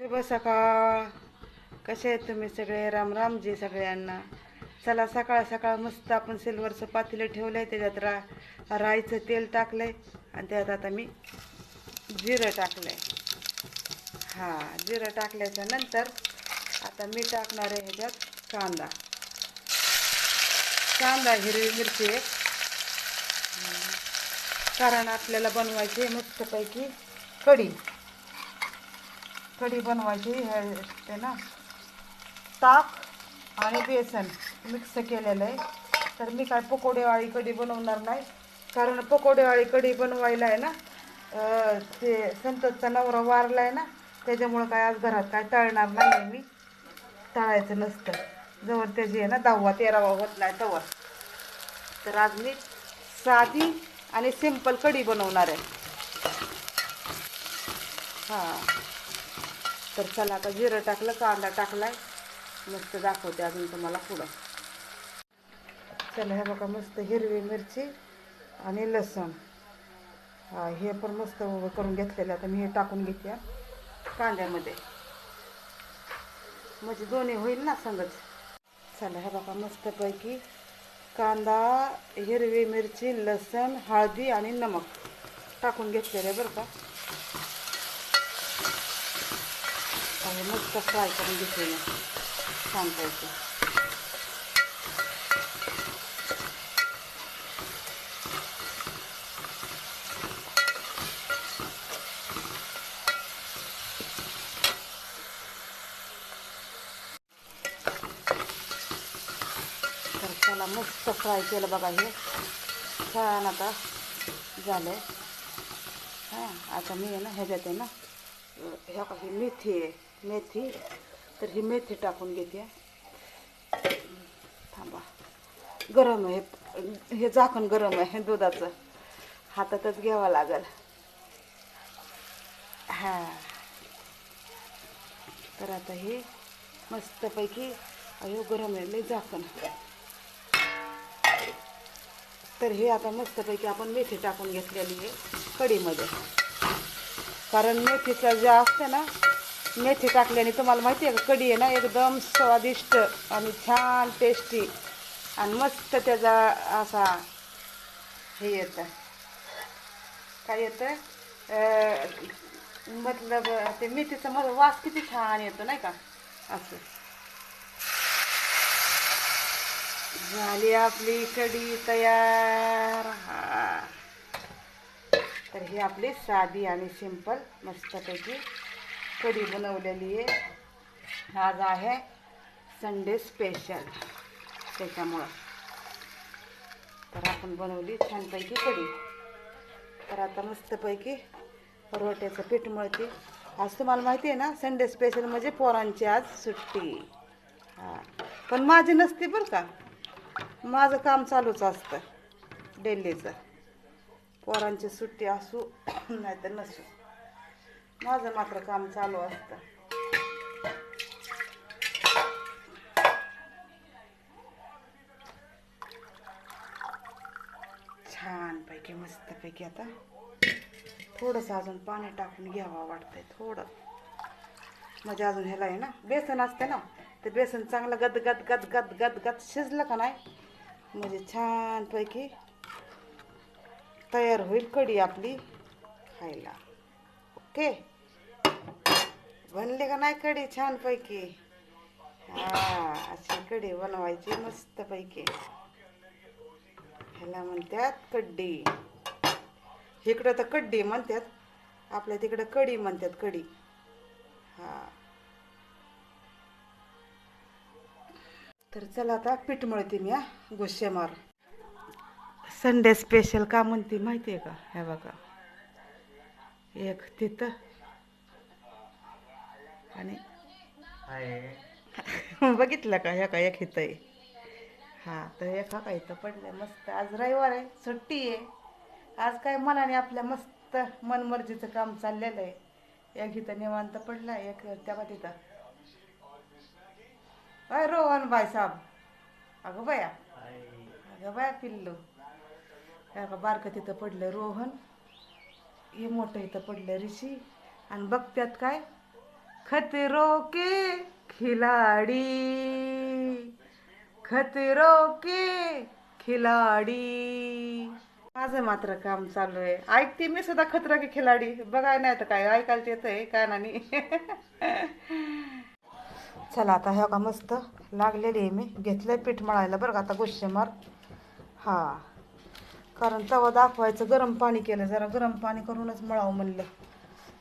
शुभ सकाळ. कसे आहेत तुम्ही सगळे? राम रामजी सगळ्यांना. चला सकाळ सकाळ मस्त आपण सिल्वरचं पातेलं ठेवलं आहे त्याच्यात रा राईचं तेल टाकलं आहे आणि त्यात आता मी जिरं टाकलं आहे हां जिरं टाकल्याच्या नंतर आता मी टाकणार आहे ह्याच्यात कांदा. कांदा हिरवी मिरची एक. कारण आपल्याला बनवायची आहे मस्तपैकी कढी. कढी बनवायची हे ते ना. ताक आणि बेसन मिक्स केलेलं आहे. तर मी काय पकोडेवाळी कढी बनवणार नाही. कारण पकोडेवाळी कढी बनवायला आहे ना ते संततचा नवरा वारला आहे ना त्याच्यामुळं काय आज घरात काय तळणार नाही आहे मी. तळायचं नसतं. जवळ त्याची आहे ना दहावा तेरावा होत नाही तवर तर आज मी साधी आणि सिंपल कढी बनवणार आहे. हां. तर चला आता जिरं टाकलं कांदा टाकलाय. मस्त दाखवते अजून तुम्हाला पुढं. चला हे बघा मस्त हिरवी मिरची आणि लसूण. हा हे पण मस्त उभं करून घेतलेलं आता मी हे टाकून घेते कांद्यामध्ये. म्हणजे दोन्ही होईल ना संगच. चला हे बघा मस्तपैकी कांदा हिरवी मिरची लसण हळदी आणि नमक टाकून घेतलेलं आहे बरं का. आणि मस्त फ्राय करून घेतलेलं छान पाहिजे तर त्याला मस्त फ्राय केलं बघा हे छान आता झालं हां आता मी आहे ना ह्याच्यात आहे ना ह्या मिथी मेथी आहे मेथी तर ही मेथी टाकून घेते. थांबा. गरम आहे. हे झाकण गरम आहे दुधाचं. हातातच घ्यावं लागेल. हां. तर आता हे मस्तपैकी अयो गरम आहे लई झाकण. तर हे आता मस्तपैकी आपण मेथी टाकून घेतलेली आहे कढीमध्ये. कारण मेथीचा जे असते ना मेथी टाकल्याने तुम्हाला माहिती आहे का कढी आहे ना एकदम स्वादिष्ट आणि छान टेस्टी आणि मस्त त्याचा असा हे येतं. काय येतं? मतलब ते मेथीचा मग वास किती छान येतो नाही का? असं. झाली आपली कढी तयार. हा. तर ही आपली साधी आणि सिंपल मस्तपैकी कढी बनवलेली आहे. आज आहे संडे स्पेशल. त्याच्यामुळं. तर आपण बनवली छानपैकी कढी. तर आता मस्तपैकी परवट्याचं पीठ मळते. आज तुम्हाला माहिती आहे ना संडे स्पेशल म्हणजे पोरांची आज सुट्टी. हां. पण माझी नसते बरं का. माझं काम चालूच असतं. डेलीचं. पोरांची सुट्टी असू नाही तर नसू. माझं मात्र काम चालू असतं. छानपैकी मस्तपैकी आता थोडंसं अजून पाणी टाकून घ्यावं वाटतंय थोडं. म्हणजे अजून ह्याला आहे ना बेसन असते ना ते बेसन चांगलं गद गद गद गद गद गद शिजलं का नाही? म्हणजे छानपैकी तयार होईल कढी आपली खायला. ओके? बनली का नाही कढी? छानपैकी. हा अशी कढी बनवायची मस्तपैकी. ह्याला म्हणतात कड्डी इकडं तर कड्डी म्हणतात. आपल्या तिकडं कढी म्हणतात कढी. हा. तर चला आता पीठ मळते मी हा गुस्से संडे स्पेशल का म्हणते माहिती आहे का? हे बघा. एक तिथं आणि बघितलं का? ह्या का एक इथं आहे. हा तर एक हा का इथं पडलं मस्त. आज रविवार आहे सुट्टी आहे. आज काय मनाने आपल्या मस्त मनमर्जीचं काम चाललेलं आहे. एक इथं निवांत पडला एक त्या का तिथं अय रोहन बाय साहेब अगं बाया. अगं बाया पिल्लू. अगं बारकं तिथं पडलं रोहन. हे मोठं इथं पडलं ऋषी. आणि बघत्यात काय? खतरों के खिलाडी। खतरों के खिलाडी। माझं मात्र काम चालू आहे. ऐकते मी सुद्धा खतरा की खिलाडी. बघाय नाही तर काय ऐकायला येतंय कानानी चला आता ह्या का मस्त लागलेली आहे मी. घेतलंय पीठ मळायला बरं का आता गोष्टी मार हा. कारण तवा दाखवायचं गरम पाणी केलं जरा गरम पाणी करूनच मळावं म्हणलं.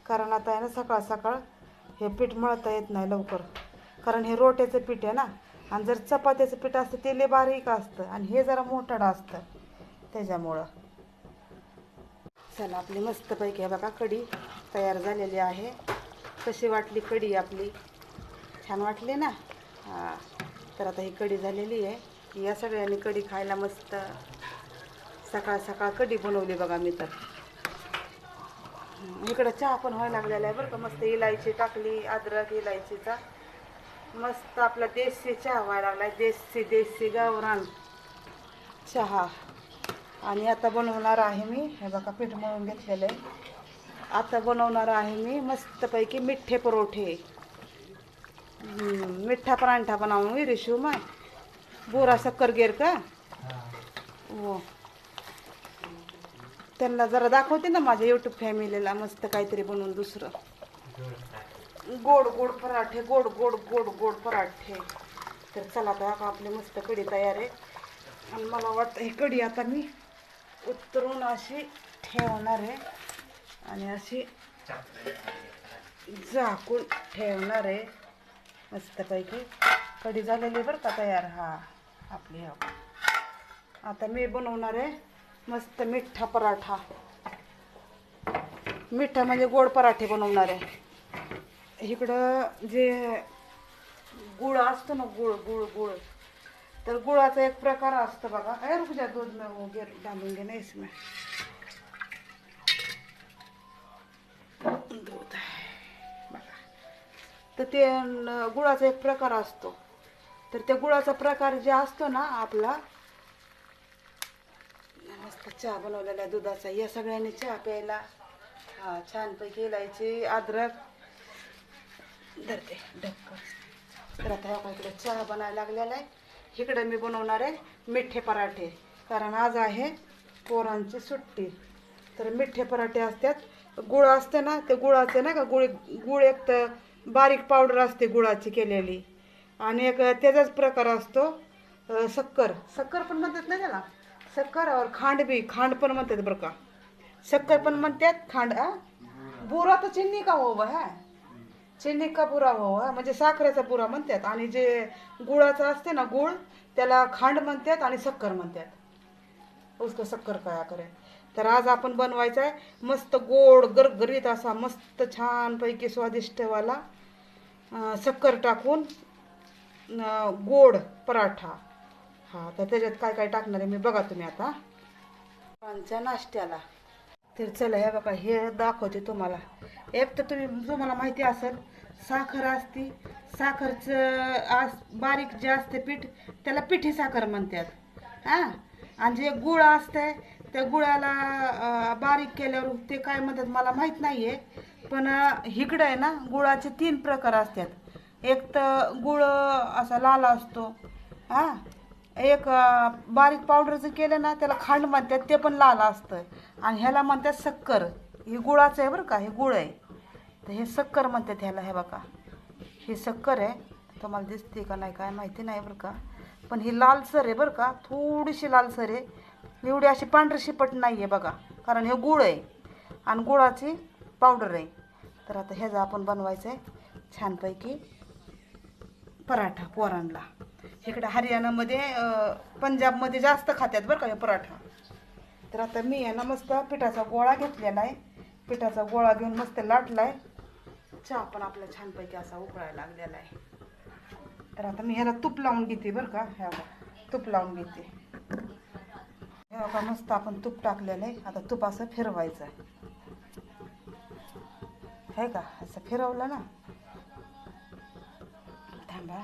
कारण आता आहे ना सकाळ सकाळ हे पीठ मळता येत नाही लवकर. कारण हे रोट्याचं पीठ आहे ना? आणि जर चपात्याचं पीठ असतं ते लय बारीक असतं आणि हे जरा मोठाडं असतं त्याच्यामुळं. चला आपली मस्तपैकी आहे बघा कढी तयार झालेली आहे. कशी वाटली कढी आपली? छान वाटली ना? हां. तर आता ही कढी झालेली आहे. या सगळ्यांनी कढी खायला मस्त सकाळ सकाळ कढी बनवली बघा मी तर. इकडं चहा पण व्हायला लागलेला आहे बरं का. मस्त इलायची टाकली अद्रक इलायचीचा. मस्त आपला देशी चहा व्हायला लागलाय देशी देशी गावरान चहा. आणि आता बनवणार आहे मी हे बघा पीठ मळून घेतलेलं आहे. आता बनवणार आहे मी मस्तपैकी मिठ्ठे परोठे. हम्म, मिठा परांठा बनाऊंगी रिशू में बोरा शक्कर गिर का हो. त्यांना जरा दाखवते ना माझ्या युट्यूब फॅमिलीला मस्त काहीतरी बनवून दुसरं. गोड गोड पराठे गोड गोड गोड गोड पराठे. तर चला आता आपली मस्त कढी तयार आहे. आणि मला वाटतं ही कढी आता मी उतरून अशी ठेवणार आहे. आणि अशी झाकून ठेवणार आहे. मस्तपैकी कढी झालेली आहे बरं का तयार. हा आपली आता मी बनवणार आहे मस्त मिठा पराठा. मिठा म्हणजे गोड पराठे बनवणार. आहे इकडं जे गुळ असतो ना गुळ गुळ गुळ. तर गुळाचा एक प्रकार असतो बघा. अरे रुक जा दूध में वो गिर डालूंगे नाही इसमें दूध आहे. बघा. तर ते गुळाचा एक प्रकार असतो. तर त्या गुळाचा प्रकार जे असतो ना आपला चहा बनवलेला आहे दुधाचा. या सगळ्यांनी चहा प्यायला. हा छानपैकी इलायची अद्रक. धरते ढक्क. तर आता ह्या इकडे चहा बनायला लागलेला आहे. इकडे मी बनवणार आहे मिठे पराठे. कारण आज आहे पोरांची सुट्टी. तर मिठे पराठे असतात. गुळ असते ना ते गुळाचे ना का गुळ गुळ एक तर बारीक पावडर असते गुळाची केलेली. आणि एक त्याचाच प्रकार असतो सक्कर सक्कर पण म्हणतात ना त्याला? शक्कर और खांड बी खांड पण म्हणतात बरं का. शक्कर पण म्हणतात खांड आ बुरा तर चिन्नी का हो है? चिन्नी का बुरा हो? म्हणजे साखरेचा बुरा म्हणतात. आणि जे गुळाचं असते ना गुळ त्याला खांड म्हणतात आणि शक्कर म्हणतात. उसको शक्कर काय करे तर आज आपण बनवायचा आहे मस्त गोड गरगरीत असा मस्त छानपैकी स्वादिष्टवाला सक्कर शक्कर टाकून गोड पराठा. हा तर त्याच्यात काय काय टाकणार आहे मी बघा तुम्ही आता. आमच्या नाश्त्याला. तर चला हे बघा हे दाखवते तुम्हाला. एक तर तुम्ही तुम्हाला माहिती असेल साखर असती साखरचं आस बारीक जे असते पीठ त्याला पिठी साखर म्हणतात. हां? आणि जे गुळ असते त्या गुळाला बारीक केल्यावर ते काय म्हणतात मला माहीत नाही आहे पण अं, इकडं आहे ना गुळाचे तीन प्रकार असतात. एक तर गुळ असा लाल असतो हां? एक बारीक पावडर जर केलं ना त्याला खांड म्हणतात ते पण लाल असतं आणि ह्याला म्हणतात सक्कर. हे गुळाचं आहे बरं का हे गुळ आहे. तर हे सक्कर म्हणतात ह्याला हे बघा. हे सक्कर आहे. तुम्हाला दिसते का नाही काय माहिती नाही बरं का. पण ही लालसर आहे बरं का थोडीशी लालसर आहे. एवढी अशी पांढरी शिपट नाही आहे बघा कारण हे गुळ आहे. आणि गुळाची पावडर आहे. तर आता ह्याचा आपण बनवायचं आहे छानपैकी पराठा पोरांना. इकडे हरियाणामध्ये पंजाबमध्ये जास्त खात्यात बरं का हे पराठा. तर आता मी आहे ना मस्त पिठाचा गोळा घेतलेला आहे. पिठाचा गोळा घेऊन मस्त लाटला आहे चहा पण आपला छानपैकी असा उकळायला लागलेला आहे. तर आता मी ह्याला तूप लावून घेते बरं का. ह्या तूप लावून घेते. हे बघा मस्त आपण तूप टाकलेलं आहे. आता तूप असं फिरवायचं आहे. का असं फिरवलं ना? थांबा.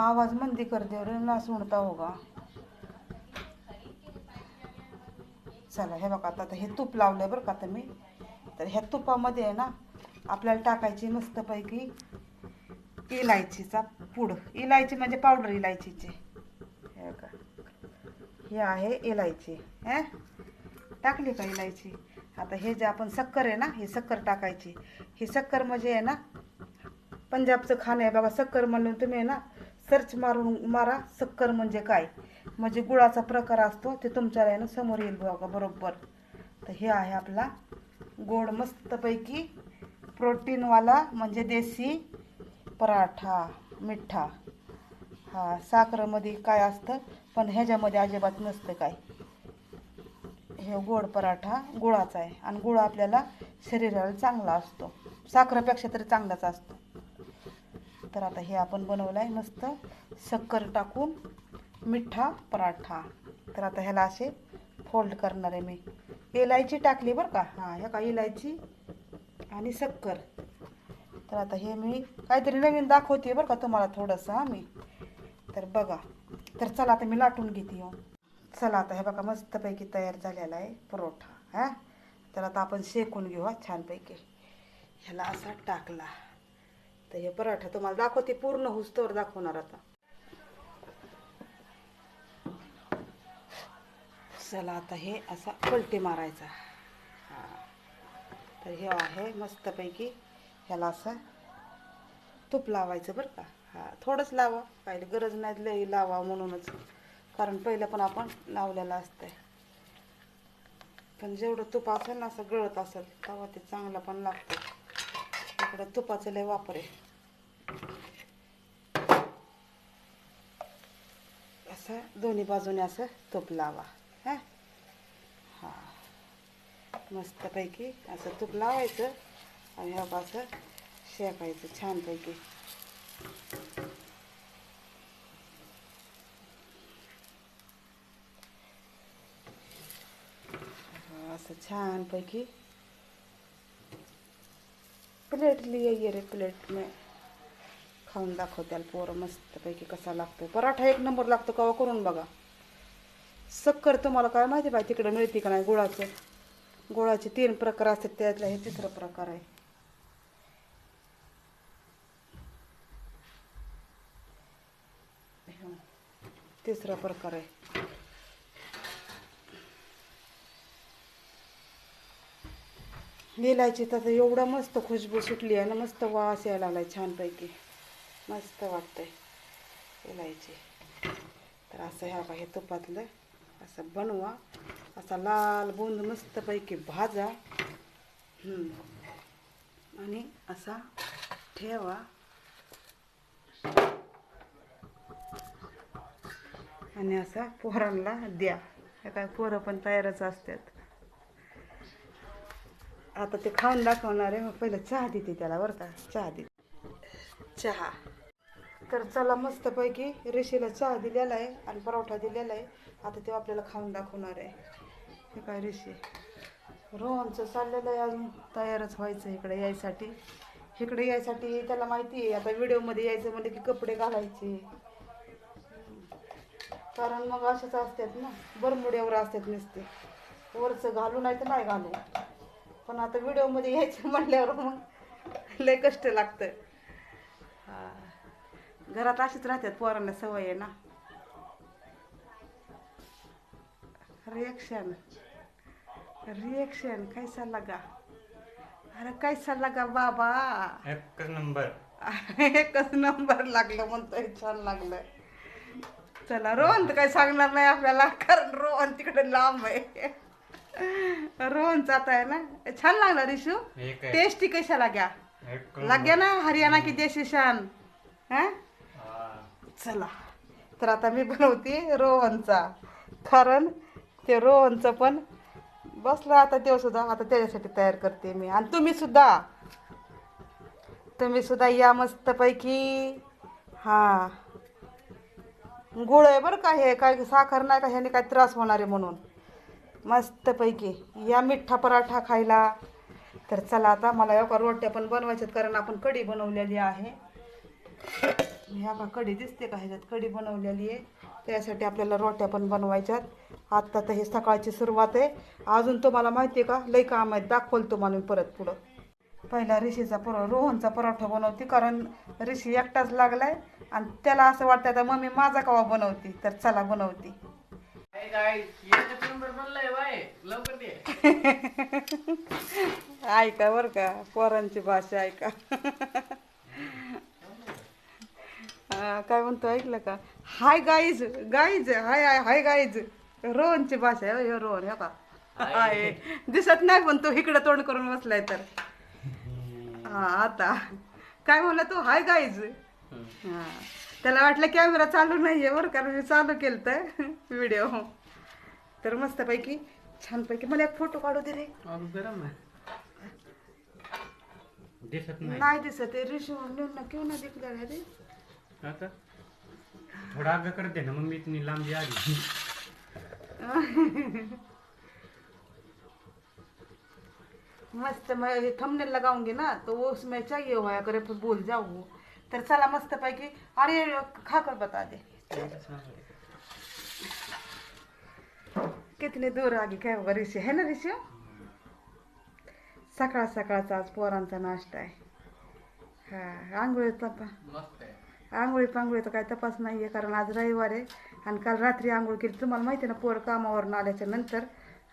आवाज़ मंदी कर दे रे ना सुनता होगा. चला हे बघा आता हे तूप लावलं बरं का तुम्ही. तर ह्या तुपामध्ये आहे ना आपल्याला टाकायची मस्तपैकी इलायचीचा पूड. इलायची म्हणजे पावडर इलायचीची. हे का हे आहे इलायची. हे? टाकली का इलायची? आता हे जे आपण सक्कर आहे ना हे सक्कर टाकायची. ही सक्कर म्हणजे आहे ना पंजाबचं खाणं आहे बघा सक्कर म्हणून तुम्ही आहे ना सर्च मारून मारा शक्कर म्हणजे काय? म्हणजे गुळाचा प्रकार असतो ते तुमच्या यानं समोर येईल बघा बरोबर. तर हे आहे आपला गोड मस्तपैकी प्रोटीनवाला म्हणजे देसी पराठा मिठा. हा साखरेमध्ये काय असतं? पण ह्याच्यामध्ये अजिबात नसतं काय. हे गोड पराठा गुळाचा आहे. आणि गुळ आपल्याला शरीराला चांगला असतो. साखरेपेक्षा तरी चांगलाच असतो. तर आता हे आपण बनवलं आहे मस्त शक्कर टाकून मिठा पराठा. तर आता ह्याला असे फोल्ड करणार आहे मी. इलायची टाकली बरं का? हां ह्या का इलायची आणि शक्कर. तर आता हे मी काहीतरी नवीन दाखवते बरं का तुम्हाला थोडंसं हां मी. तर बघा. तर चला आता मी लाटून घेते हो. चला आता हे बघा मस्तपैकी तयार झालेला आहे परोठा हां. तर आता आपण शेकून घेऊ हा छानपैकी. ह्याला असा टाकला. तर हे पराठा तुम्हाला दाखवते पूर्ण हुस्तवर दाखवणार आता. चला आता हे असा पलटी मारायचा. हां. तर हे आहे मस्तपैकी ह्याला असं तूप लावायचं बरं का. हां थोडंच लावा. काही गरज नाही लई लावा म्हणूनच. कारण पहिलं पण आपण लावलेलं असतंय. पण जेवढं तूप असेल ना असं गळत असेल तेव्हा ते चांगलं पण लागतं इकडं तुपाचं लय वापर आहे. असं दोन्ही बाजूने असं तूप लावा हां? हां. मस्तपैकी असं तूप लावायचं आणि हा असं शेकायचं छानपैकी. असं छानपैकी प्लेट लिये रे प्लेट में। खाऊन दाखवत्याल पोरं मस्तपैकी कसा लागतो पराठा एक नंबर लागतो कवा करून बघा. शक्कर तुम्हाला काय माहिती पाहिजे तिकडे मिळते का नाही गुळाचं? गुळाचे तीन प्रकार असतात त्यातला हे तिसरा प्रकार आहे. तिसरा प्रकार आहे. इलायची तर एवढा मस्त खुशबू सुटली आहे ना मस्त वास यायला लागलाय छानपैकी. मस्त वाटतंय इलायची तर असं ह्या का हे तुपातलं असं बनवा. असा लाल बोंद मस्तपैकी भाजा. आणि असा ठेवा. आणि असा पोरांना द्या. हे काय पोरं पण तयारच असतात. आता ते खाऊन दाखवणार आहे. मग पहिलं चहा देते त्याला बरं का. चहा देते. चहा. तर चला मस्तपैकी रेशीला चहा दिलेला आहे आणि परोठा दिलेला आहे. आता ते आपल्याला खाऊन दाखवणार आहे. हे काय रेशी. रोहनचं चाललेलं आहे अजून तयारच व्हायचं इकडे यायसाठी. इकडे यायसाठी त्याला माहिती आहे. आता व्हिडिओमध्ये यायचं म्हणजे की कपडे घालायचे. कारण मग असेच असतात ना. बरमुड्यावर असतात नुसते. वरचं घालू नाही तर नाही घालू. पण आता व्हिडिओमध्ये यायचं म्हणल्यावर मग लय कष्ट लागतं हा. घरात अशीच राहतात पोरांना सवय आहे ना. रिएक्शन रिएक्शन कैसा लगा अरे कैसा लगा बाबा? एकच नंबर. एकच नंबर लागलं म्हणतोय छान लागलं चला रोहन तर काही सांगणार नाही आपल्याला कारण रोहन तिकडे लांब आहे. रोहनचा आता आहे ना छान लागला रिशू. एक आहे. टेस्टी कशा लाग्या एक लाग्या ना हरियाणा की देशी शान. हा? हा. चला. तर आता मी बनवते रोहनचा. कारण ते रोहनचं पण बसलं आता ते सुद्धा. आता त्याच्यासाठी तयार करते मी. आणि तुम्ही सुद्धा. तुम्ही सुद्धा या मस्तपैकी. हा. गुळ आहे बरं का हे? काय साखर नाही का? ह्याने काय त्रास होणार आहे म्हणून? मस्तपैकी. या मिठ्ठा पराठा खायला. तर चला आता मला एका रोट्या पण बनवायच्यात कारण आपण कढी बनवलेली आहे. ह्या का कढी दिसते का ह्याच्यात? कढी बनवलेली आहे. त्यासाठी आपल्याला रोट्या पण बनवायच्यात. आत्ता तर हे सकाळची सुरुवात आहे. अजून तुम्हाला माहिती आहे का? लई काम आहेत. दाखवल तुम्हाला मी परत पुढं. पहिला ऋषीचा पर रोहनचा पराठा बनवते कारण ऋषी एकटाच लागलाय. आणि त्याला असं वाटतं आता मम्मी माझा कवा बनवते? तर चला बनवते. ऐका बरं का पोरांची भाषा ऐका. हा, काय म्हणतो ऐकलं का? Hi guys guys hi hi hi guys रोहनची भाषा आहे हो, रोहन हो का हाय दिसत नाही पण तो इकडे तोंड करून बसलाय तर. हा आता. काय म्हणला तू? हाय गाईज हा. त्याला वाटलं कॅमेरा चालू नाहीये बरं कारण मी चालू केलं तर व्हिडिओ. तर मस्तपैकी छानपैकी. मला एक फ़ोटो काढू दे रे. गरम नाही. नाही दिसत आहे. ना रे आता? थोड़ा आगे कर देना मम्मी इतनी लांबी आ गई मस्त मैं थंबनेल लगाऊँगी ना. तो वो उसमें चाहिए हुआ करे फिर भूल जाऊँ. तर चला मस्त पैकी अरे खा कर बता दे. कितने दूर आगे काय होगा ऋषी? है ना ऋषी? सकाळ सकाळचा आज पोरांचा नाश्ता आहे. हा आंघोळीचा पा मस्त आहे. आंघोळी पांघोळीचा काय तपास नाही आहे कारण आज रविवार आहे आणि काल रात्री आंघोळ केली. तुम्हाला माहिती आहे ना पोर कामावरून आल्याच्यानंतर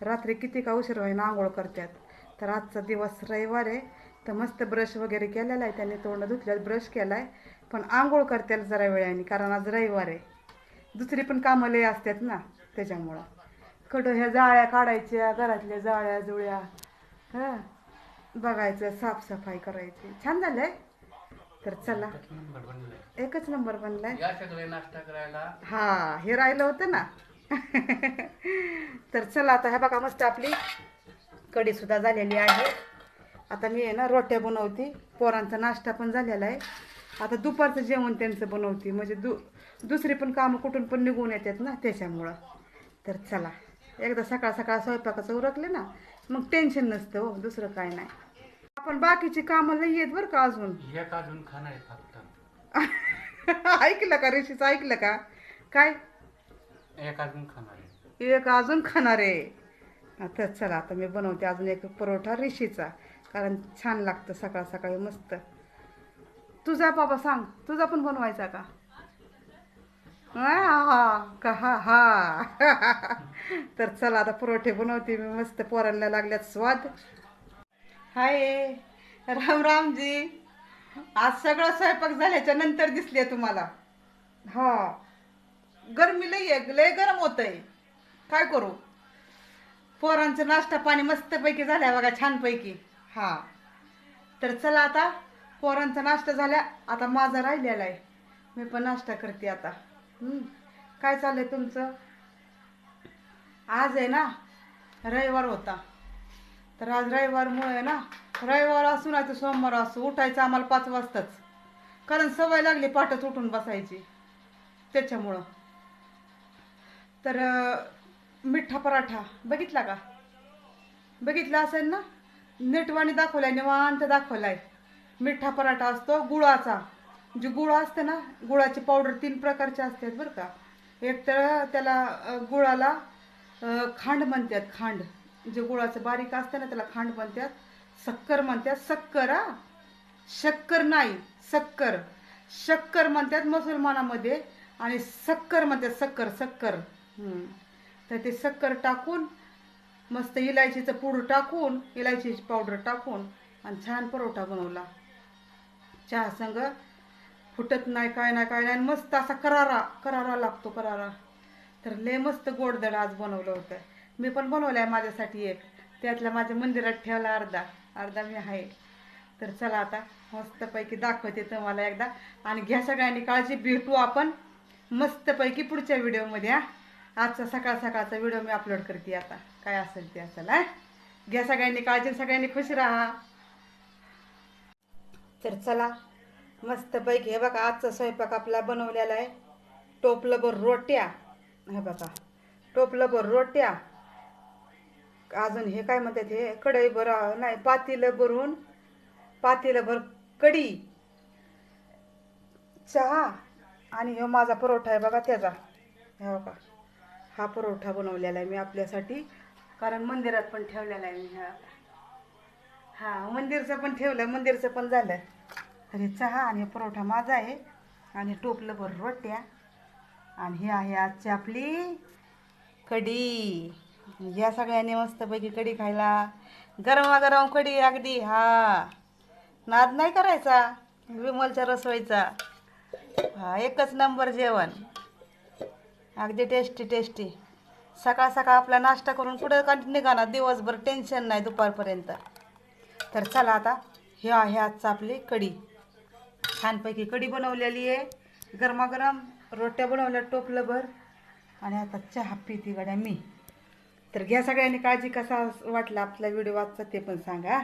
रात्री किती का उशीर व्हायना आंघोळ करतात. तर आजचा दिवस रविवार आहे. तर मस्त ब्रश वगैरे केलेला आहे. त्यांनी तोंड धुतल्यात ब्रश केला आहे पण आंघोळ करतात जरा वेळाने कारण आज रविवार आहे. दुसरी पण कामं लय असतात ना त्याच्यामुळं. कडं ह्या जाळ्या काढायच्या घरातल्या जाळ्या जुळ्या. हां? बघायचं साफसफाई करायची. छान झालंय. तर चला. एकच नंबर बनलाय. हा हे राहिलं होतं ना. तर चला आता ह्या बघा मस्त आपली कढी सुद्धा झालेली आहे. आता मी आहे ना रोट्या बनवते. पोरांचा नाश्ता पण झालेला आहे. आता दुपारचं जेवण त्यांचं बनवते. म्हणजे दु दुसरी पण कामं कुठून पण निघून येतात ना त्याच्यामुळं. तर चला एकदा सकाळ सकाळ स्वयंपाकाचं उरकले ना मग टेन्शन नसतं हो दुसरं काय नाही. आपण बाकीची कामं लई येत बरं का अजून? एक अजून खाणार आहे फक्त. ऐकलं का ऋषीचं? ऐकलं का? काय? एक अजून खाणार आहे. एक अजून खाणार आहे. आता चला आता मी बनवते अजून एक परोठा ऋषीचा. कारण छान लागतं सकाळ सकाळी मस्त. तुझा बाबा सांग तुझा पण बनवायचा का? हा का हा हा. तर चला आता पुरवठे बनवते मी मस्त पोरांना लागल्यात स्वाद. हाय राम रामजी. आज सगळं स्वयंपाक झाल्याच्यानंतर दिसले तुम्हाला. हा. गरमी लई आहे लय गरम होतंय. काय करू? पोरांचं नाश्ता पाणी मस्तपैकी झाल्या बघा छानपैकी. हा. तर चला आता पोरांचा नाश्ता झाल्या आता माझा राहिलेला आहे. मी पण नाश्ता करते आता. काय चाललंय तुमचं? आज आहे ना रविवार होता. तर आज रविवारमुळे ना रविवार असू नाही तर सोमवार असू उठायचं आम्हाला पाच वाजताच. कारण सवय लागली पाठच उठून बसायची. त्याच्यामुळं. तर मिठा पराठा बघितला का? बघितला असेल ना? नेटवाणी दाखवलाय निवांत दाखवलाय. मिठा पराठा असतो गुळाचा. जे गुळ असते ना गुळाची पावडर तीन प्रकारचे असतात बरं का. एक तर त्याला गुळाला खांड म्हणतात खांड. जे गुळाचं बारीक असतं ना त्याला खांड म्हणतात. सक्कर म्हणतात. सक्कर हा? शक्कर नाही सक्कर शक्कर म्हणतात मुसलमानामध्ये आणि सक्कर म्हणतात सक्कर सक्कर तर ते सक्कर टाकून मस्त इलायचीचं पूड टाकून इलायचीची पावडर टाकून आणि छान परोठा बनवला. चहा संग फुटत नाही काय नाही काय नाही आणि मस्त असा करारा करारा लागतो करारा. तर लय मस्त गोडधड आज बनवलं होतं. मी पण बनवलं आहे माझ्यासाठी एक. त्यातल्या माझ्या मंदिरात ठेवला अर्धा. अर्धा मी आहे. तर चला आता मस्तपैकी दाखवते तुम्हाला एकदा. आणि घ्या सगळ्यांनी काळजी भेटू आपण मस्तपैकी पुढच्या व्हिडिओमध्ये हा. आजचा सकाळ सकाळचा व्हिडिओ मी अपलोड करते आता. काय असेल ते असेल हा? घ्या सगळ्यांनी काळजी सगळ्यांनी खुश राहा. तर चला मस्तपैकी हे बघा आजचा स्वयंपाक आपला बनवलेला आहे. टोपलंभर रोट्या हे बघा टोपलंभर रोट्या. अजून हे काय म्हणतात हे? कढई भर नाही पातीलं भरून पातीलं भर कढी चहा आणि ह्यो माझा परोठा आहे बघा त्याचा. हे बघा हा परोठा बनवलेला आहे मी आपल्यासाठी. कारण मंदिरात पण ठेवलेला आहे मी. हा हा मंदिरचं पण ठेवलं मंदिरचं पण झालं. तरी चहा आणि परोठा माझा आहे आणि टोपलं भर रोट्या. आणि हे आहे आजची आपली कढी. या सगळ्यांनी मस्तपैकी कढी खायला. गरमागरम कढी अगदी हा. नाद नाही करायचा विमलचा रसवायचा हा एकच नंबर जेवण. अगदी टेस्टी टेस्टी सकाळ सकाळ आपला नाश्ता करून पुढे कंटिन्यू निघाणार दिवसभर टेन्शन नाही दुपारपर्यंत. तर चला आता हे आहे आजचं आपली कढी. छानपैकी कढी बनवलेली आहे. गरमागरम रोट्या बनवल्या टोपलं भर. आणि आता चहा पिती गड्या मी. तर घ्या सगळ्यांनी काळजी कसा वाटला आपला व्हिडिओ वाचचा ते पण सांगा.